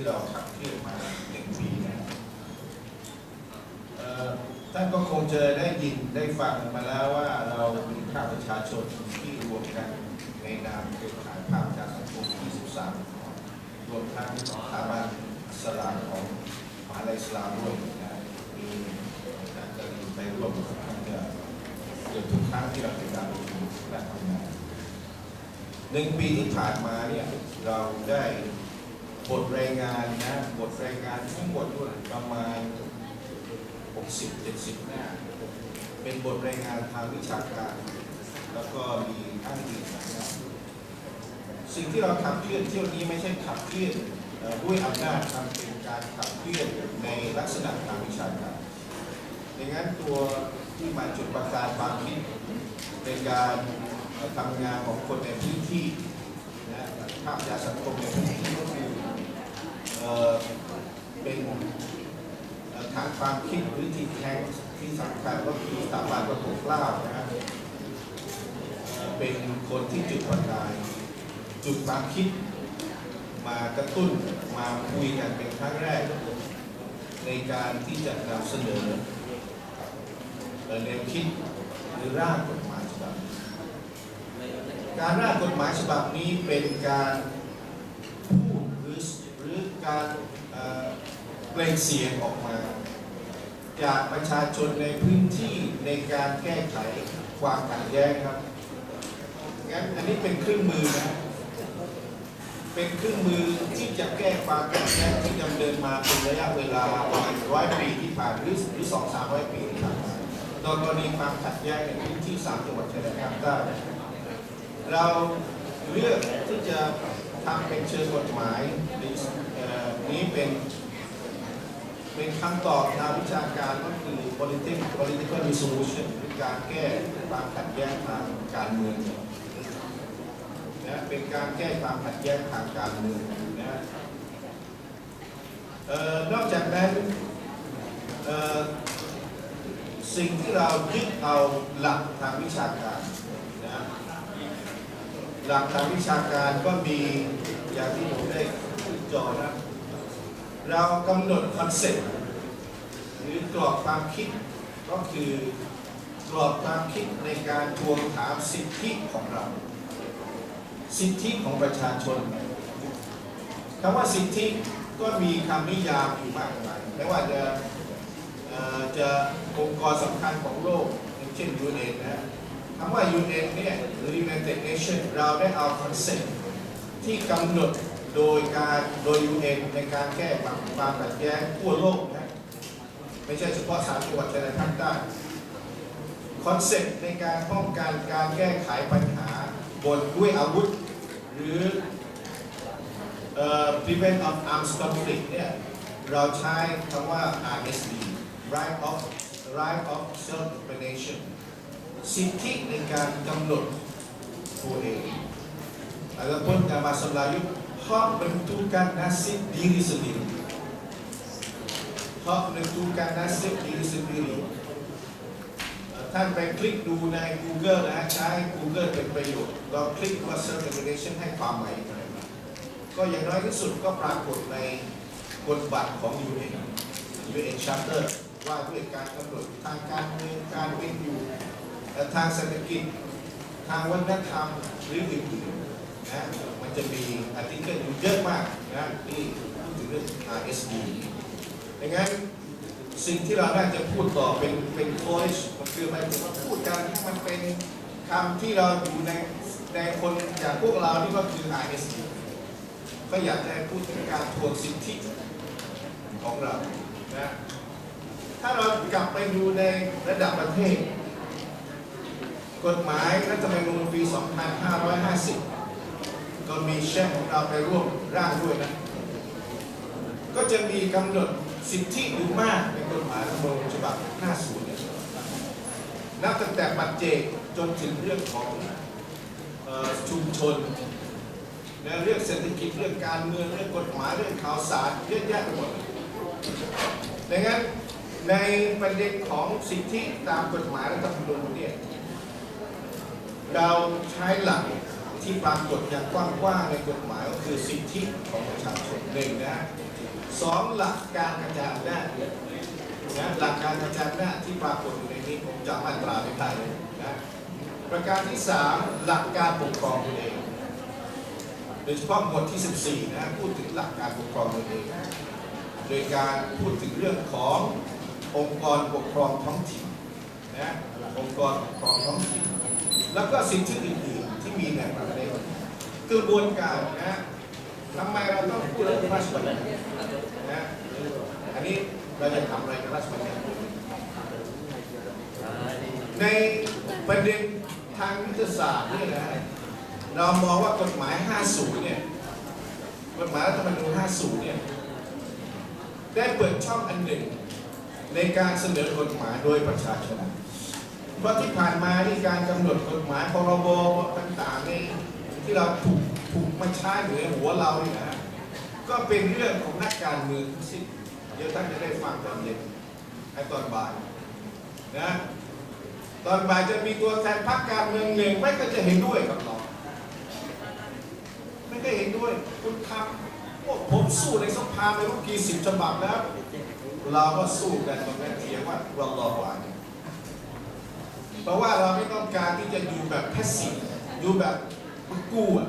ที่เราขับเคลื่อนมาหนึ่งปีนะท่านก็คงจะได้ยินได้ฟังมาแล้วว่าเรามีภาคประชาชนที่รวมกันในนามเครือข่ายภาคประชาสังคม23 รวมทั้งสถาบันอิสลามของมหาลัยอิสลามด้วยนะมีการจะไปร่วมกันเกือบทุกครั้งที่เราเป็นการประชุมและทำงานหนึ่งปีที่ผ่านมาเนี่ยเราได้ บทรายงานนะบทรายงานทั้งหมดด้วยประมาณ 60-70 หน้า เป็นบทรายงานทางวิชาการ แล้วก็มีอ้างอิงนะครับสิ่งที่เราขับเคลื่อนเที่ยวนี้ไม่ใช่ขับเคลื่อนด้วยอำนาจทำเป็นการขับเคลื่อนในลักษณะทางวิชาการดังนั้นตัวที่มาจุดประกายความคิดในการเอ่อทำงานของคนในพื้นที่นะภาคประชาสังคมในพื้นที่ก็คือ เป็นทางความคิดหรือที่แท้งที่สำคัญก็คือสถาบันประถมกล้าวนะครับเป็นคนที่จุดประกายจุดความคิดมากระตุ้นมาคุยกันเป็นครั้งแรก ในการที่จะนำเสนอแนวคิดหรือร่างกฎหมายฉบับการร่างกฎหมายฉบับนี้เป็นการ การเปล่งเสียงออกมา จากประชาชนในพื้นที่ในการแก้ไขความขัดแย้งครับงั้นอันนี้เป็นเครื่องมือนะเป็นเครื่องมือที่จะแก้ความขัดแย้งที่ดำเนินมาเป็นระยะเวลาประมาณร้อยปีที่ผ่านหรือหรือสองสามร้อยปีที่ผ่านมาโดยกรณีความขัดแย้งในพื้นที่สามจังหวัดชายแดนภาคใต้เราเลือกที่จะทำเป็นเชิงกฎหมายเอ่อ นี้เป็น เป็นคำตอบทางวิชาการก็คือ political political resolution หรือการแก้ความขัดแย้งทางการเมืองนะเป็นการแก้ความขัดแย้งทางการเมืองนะออนอกจากนั้นสิ่งที่เรายึดเอาหลักทางวิชาการนะหลักทางวิชาการก็มีอย่างที่ผมได้จอนะ เรากำหนดคอนเซ็ปต์หรือกรอบความคิดก็คือกรอบความคิดในการทวงถามสิทธิของเรา สิทธิของประชาชนคำว่าสิทธิก็มีคำนิยามอยู่มากมายไม่ว่าจะเอ่อจะองค์กรสำคัญของโลกอย่างเช่นยูเนนะคำว่ายูเนเนี่ยหรือ United Nations เราได้เอาคอนเซ็ปต์ที่กำหนด โดยการโดย UN ในการแก้ปัญหาความขัดแย้งทั่วโลกนะไม่ใช่เฉพาะสามจังหวัดชายแดนภาคใต้คอนเซ็ปต์ในการป้องกันการแก้ไขปัญหาบนด้วยอาวุธ หรือเอ่อ prevent of arms conflict เนี่ยเราใช้คำว่า RSD right of right of self determination สิทธิในการกำหนดตัวเอง Adapun dalam bahasa Melayu, hak menentukan nasib diri sendiri. Hak menentukan nasib diri sendiri. ท่านไปคลิกดูใน Google นะใช้ Google เป็นประโยชน์เราคลิกว่า self determination ให้ความหมายอะไรบ้างก็อย่างน้อยที่สุดก็ปรากฏในกฎบัตรของ UN UN Charter ว่าด้วยการกำหนดทางการเมืองการเป็นอยู่ทางเศรษฐกิจ ทางวัฒนธรรมหรืออื่นๆนะ จะมีอาร์ติเกิลอยู่เยอะมากนะที่พูดถึงเรื่อง RSD ดังนั้นสิ่งที่เราน่าจะพูดต่อเป็นเป็นโค้ชมันคือหมายถึงว่าพูดกันให้มันเป็นคำที่เราอยู่ในในคนอย่างพวกเรานี่ก็คือ RSD ก็อยากจะพูดถึงการทวงสิทธิของเรานะถ้าเรากลับไปดูในระดับประเทศ กฎหมายรัฐธรรมนูญปี 2550 ก็มีแช่ของเราไปร่วมร่างด้วยนะ ก็จะมีกำหนดสิทธิหรือมากในกฎหมายรัฐธรรมนูญฉบับ50เนี่ยนับตั้งแต่ปัจเจกจนถึงเรื่องของออชุมชนนะเรื่องเศรษฐกิจเรื่องการเมืองเรื่องกฎหมายเรื่องข่าวสารเยอะแยะไปหมดดังนั้นในประเด็นของสิทธิตามกฎหมายรัฐธรรมนูญเนี่ยเราใช้หลัก ที่ปรากฏอย่างกว้างๆในกฎหมายก็คือสิทธิของประชาชนหนึ่งนะสองหลักการกระจายอำนาจนะหลักการกระจายอำนาจที่ปรากฏอยู่ในนี้ผมจำมาตราไม่ได้เลยนะประการที่สามหลักการปกครองตนเองโดยเฉพาะหมวดที่ 14นะพูดถึงหลักการปกครองตนเองโดยการพูดถึงเรื่องขององค์กรปกครองท้องถิ่นนะองค์กรปกครองท้องถิ่นแล้วก็สิทธิอื่น ที่มีในประเทศกระบวนการนะทำไมเราต้องพูดเรื่องพระราชบัญญัตินะอันนี้เราจะทำอะไรกับราชบัญญัติในประเด็นทางยุทธศาสตร์นี่นะเรามองว่ากฎหมาย 50 เนี่ยกฎหมายรัฐธรรมนูญ 50 เนี่ยได้เปิดช่องอันหนึ่งในการเสนอกฎหมายโดยประชาชน เพราะที่ผ่านมาที่การกำหนดกฎหมายพรบต่างๆในที่เราถูกถูกมาใช้เหนือหัวเราเนี่ยนะก็เป็นเรื่องของนักการเมืองทั้งสิ้นเดี๋ยวท่านจะได้ฟังตอนเย็นไอ้ตอนบ่ายนะตอนบ่ายจะมีตัวแทนพรรคการเมืองหนึ่งไม่ก็จะเห็นด้วยกับเราไม่ได้เห็นด้วยคุณทำพวกผมสู้ในสภาไม่รู้กี่สิบฉบับแล้ว เราก็สู้กันตรงนั้นเทียงว่าเรารอหวาน เพราะว่าเราไม่ต้องการที่จะอยู่แบบแพสซีฟอยู่แบบกู้อะ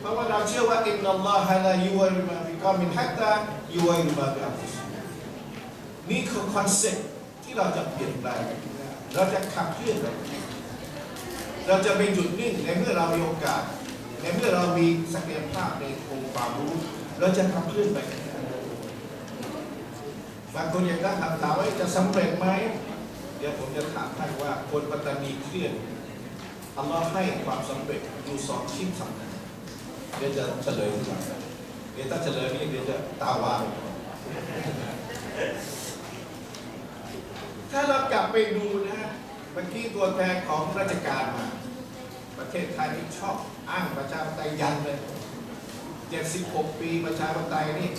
เพราะว่าเราเชื่อว่าอินนัลลอฮะลายูวะริมาบิกอมินฮัตตายูวะริมาบิอัลฟุซินี่คือคอนเซ็ปต์ที่เราจะเปลี่ยนแปลงเราจะขับเคลื่อนเราเราจะไปหยุดนิ่งในเมื่อเรามีโอกาสในเมื่อเรามีศักยภาพในองค์ความรู้เราจะขับเคลื่อนไปบางคนอยากได้คำถามว่าจะสำเร็จไหม เดี๋ยวผมจะถามท่านว่าคนปัตตานีเคลื่อนอัลลอฮ์ให้ความสำเร็จอยู่สองชิ้นสำคัญเดี๋ยวจะเฉลยทีหลังเดี๋ยวถ้าเฉลยนี่เดี๋ยวจะตาวาวถ้าเรากลับไปดูนะฮะเมื่อกี้ตัวแทนของราชการมา ประเทศไทยนี่ชอบอ้างประชาธิปไตยยันเลย 76 ปีประชาธิปไตยนี่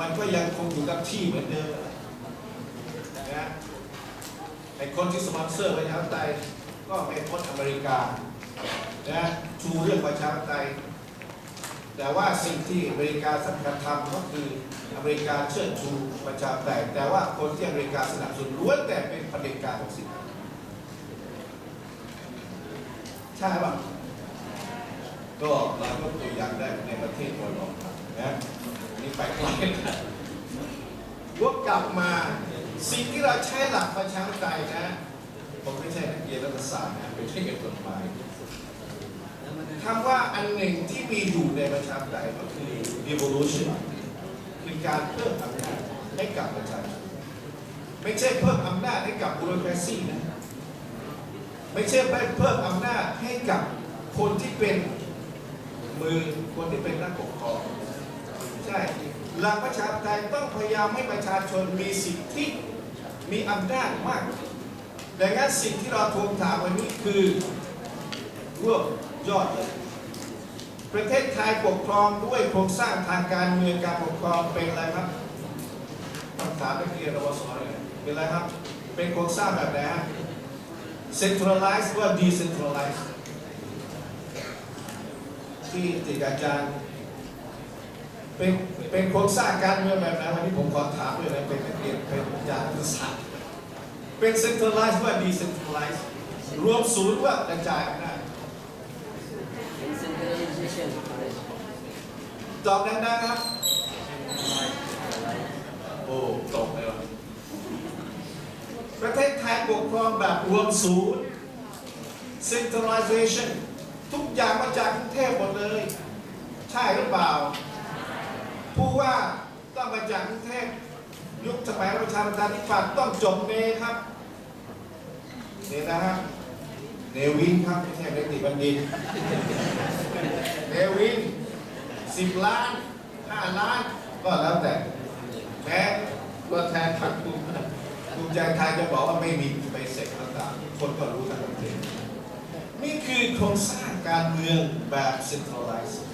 มันก็ยังคงอยู่กับที่เหมือนเดิมนะ คนที่สปอนเซอร์ประชาธิปไตยก็เป็นคนอเมริกานะชูเรื่องประชาธิปไตยแต่ว่าสิ่งที่อเมริกาสำคัญทำก็คืออเมริกาเชิดชูประชาธิปไตยแต่ว่าคนที่อเมริกาสนับสนุนล้วนแต่เป็นประเด็จการทั้งสิ้นใช่ป่ะก็เราก็ตัวอย่างได้ในประเทศเราหรอกนะนี่ไปไกลนะวกกลับมา สิ่งที่เราใช้หลักประชาธิปไตยนะผมไม่ใช่นักเรียนรัฐศาสตร์นะเป็นแค่เกี่ยวกับกฎหมายคำว่าอันหนึ่งที่มีอยู่ในประชาธิปไตยก็คือ devolution คือการเพิ่มอำนาจให้กับประชาชนไม่ใช่เพิ่มอำนาจให้กับบุโรคราซีนะไม่ใช่เพิ่มอำนาจให้กับคนที่เป็นมือคนที่เป็นนักปกครอง ใช่หลักประชาธิปไตยต้องพยายามให้ประชาชนมีสิทธิมีอำนาจมากดังนั้นสิ่งที่เราทวงถามวันนี้คือรวบยอดเลยประเทศไทยปกครองด้วยโครงสร้างทางการเมืองการปกครองเป็นอะไรครับคำถามนักเรียนรวสเนี่ยเป็นอะไรครับ เป็นโครงสร้างแบบไหนฮะ centralized หรือว่า decentralized ที่ติดอาจารย์ เป็นเป็นโครงสร้างการเมืองแบบไหนวันนี้ผมขอถามด้วยนะเป็นนักเรียนเป็นอาจารย์รัฐศาสตร์เป็น centralized ว่า decentralized รวมศูนย์ว่ากระจายอำนาจ Decentralization. ตอบดังๆครับโอ้ตกเลยว่ะประเทศไทยปกครองแบบรวมศูนย์ centralization ทุกอย่างมาจากกรุงเทพหมดเลย ใช่หรือเปล่า ผู้ว่าต้องมาจากกรุงเทพยุคสมัยประชาธิปไตยปัตย์ต้องจบเนครับเนี่ยนะฮะเนวินครับไม่ใช่เนติบัณฑิตเนวินสิบล้านห้าล้านก็แล้วแต่แม้ตัวแทนพรรคภูมิภูมิใจไทยจะบอกว่าไม่มีไปเสร็จต่างๆคนก็รู้ทั้งประเทศนี่คือโครงสร้างการเมืองแบบ centralized ทุ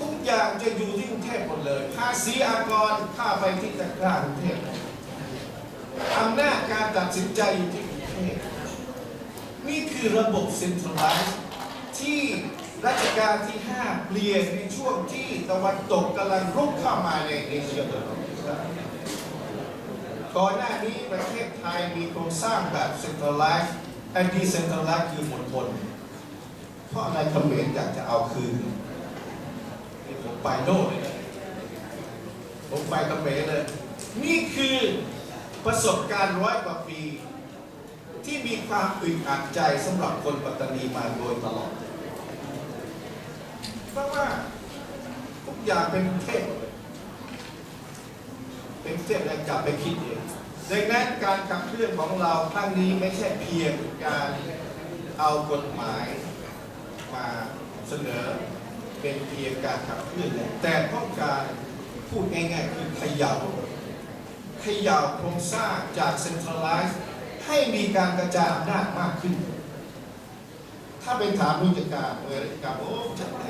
ทุกอย่างจะอยู่ที่กรุงเทพหมดเลยภาษีอากรค่าไปที่ตะกร้ากรุงเทพอำนาจการตัดสินใจอยู่ที่กรุงเทพนี่คือระบบ centralized ที่รัชกาลที่ 5 เปลี่ยนในช่วงที่ตะวันตกกำลังรุกเข้ามาในเอเชียตะวันออกก่อนหน้านี้ประเทศไทยมีโครงสร้างแบบ centralized and decentralized คือหมดบนเพราะอะไรเขมรอยากจะเอาคืน นี่ผมไปโน่นเลยนะผมไปเขมรเลย นี่คือประสบการณ์ร้อยกว่าปี ที่มีความอึดอัดใจสำหรับคนปัตตานีมาโดยตลอด เพราะว่าทุกอย่างเป็นเทพหมดเลยเป็นเทพแล้วกลับไปคิดเองดังนั้นการขับเคลื่อนของเราครั้งนี้ไม่ใช่เพียงการเอากฎหมายมาเสนอ เป็นเพียงการขับเคลื่อนแต่ต้องการพูดง่ายๆคือขย่าขย่าโครงสร้างจากเซ็นทรัลไลซ์ให้มีการกระจายอำนาจมากขึ้น ถ้าเป็นถามผู้จัดการเออราชการโอ้ฉันไม่